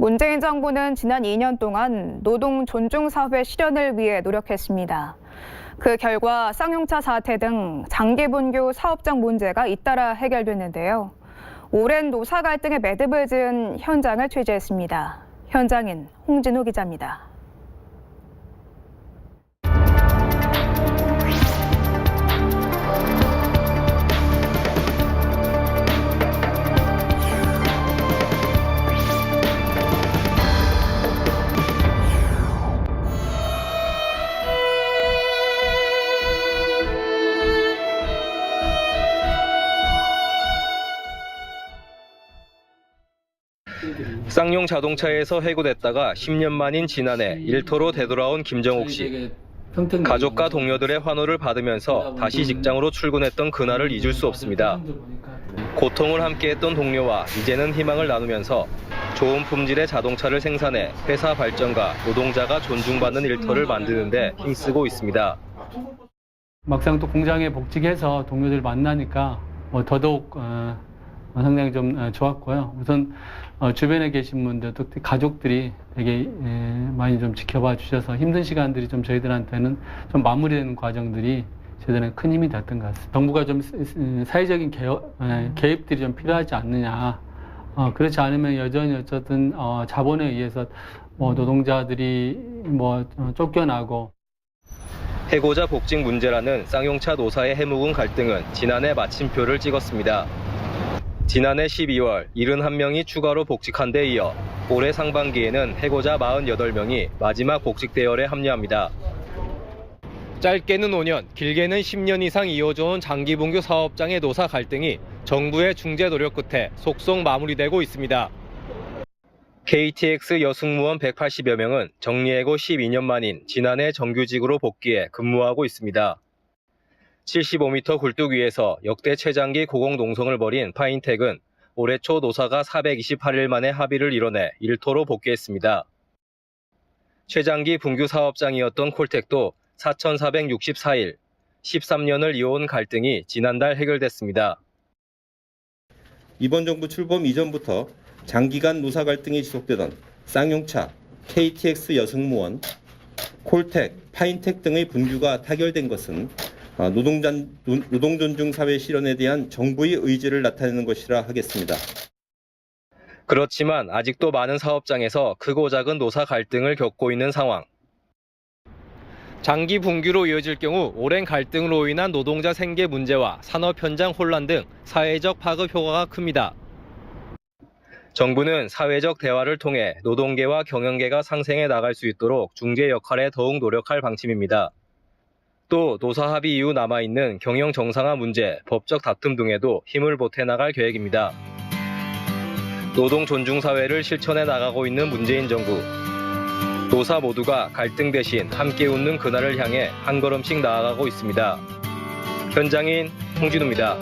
문재인 정부는 지난 2년 동안 노동 존중 사회 실현을 위해 노력했습니다. 그 결과 쌍용차 사태 등 장기 분규 사업장 문제가 잇따라 해결됐는데요. 오랜 노사 갈등에 매듭을 지은 현장을 취재했습니다. 현장인 홍진호 기자입니다. 쌍용 자동차에서 해고됐다가 10년 만인 지난해 일터로 되돌아온 김정옥 씨. 가족과 동료들의 환호를 받으면서 다시 직장으로 출근했던 그날을 잊을 수 없습니다. 고통을 함께했던 동료와 이제는 희망을 나누면서 좋은 품질의 자동차를 생산해 회사 발전과 노동자가 존중받는 일터를 만드는데 힘쓰고 있습니다. 막상 또 공장에 복직해서 동료들 만나니까 뭐 더더욱 어, 상당히 좀 어, 좋았고요. 우선 어, 주변에 계신 분들, 또 가족들이 되게 에, 많이 좀 지켜봐 주셔서 힘든 시간들이 좀 저희들한테는 좀 마무리되는 과정들이 저희들은 큰 힘이 됐던 것 같습니다. 정부가 좀 사회적인 개혁, 에, 개입들이 좀 필요하지 않느냐. 어, 그렇지 않으면 여전히 어쨌든 어, 자본에 의해서 뭐 노동자들이 뭐 어, 쫓겨나고 해고자 복직 문제라는 쌍용차 노사의 해묵은 갈등은 지난해 마침표를 찍었습니다. 지난해 12월 71명이 추가로 복직한 데 이어 올해 상반기에는 해고자 48명이 마지막 복직 대열에 합류합니다. 짧게는 5년, 길게는 10년 이상 이어져온 장기분규 사업장의 노사 갈등이 정부의 중재 노력 끝에 속속 마무리되고 있습니다. KTX 여승무원 180여 명은 정리해고 12년 만인 지난해 정규직으로 복귀해 근무하고 있습니다. 75m 굴뚝 위에서 역대 최장기 고공농성을 벌인 파인텍은 올해 초 노사가 428일 만에 합의를 이뤄내 일토로 복귀했습니다. 최장기 분규 사업장이었던 콜텍도 4,464일, 13년을 이어온 갈등이 지난달 해결됐습니다. 이번 정부 출범 이전부터 장기간 노사 갈등이 지속되던 쌍용차, KTX 여승무원, 콜텍, 파인텍 등의 분규가 타결된 것은 아, 노동잔, 노- 노동존중 사회 실현에 대한 정부의 의지를 나타내는 것이라 하겠습니다. 그렇지만 아직도 많은 사업장에서 크고 작은 노사 갈등을 겪고 있는 상황. 장기 분규로 이어질 경우 오랜 갈등으로 인한 노동자 생계 문제와 산업 현장 혼란 등 사회적 파급 효과가 큽니다. 정부는 사회적 대화를 통해 노동계와 경영계가 상생해 나갈 수 있도록 중재 역할에 더욱 노력할 방침입니다. 또 노사 합의 이후 남아있는 경영 정상화 문제, 법적 다툼 등에도 힘을 보태 나갈 계획입니다. 노동 존중 사회를 실천해 나가고 있는 문재인 정부. 노사 모두가 갈등 대신 함께 웃는 그날을 향해 한 걸음씩 나아가고 있습니다. 현장인 홍진우입니다.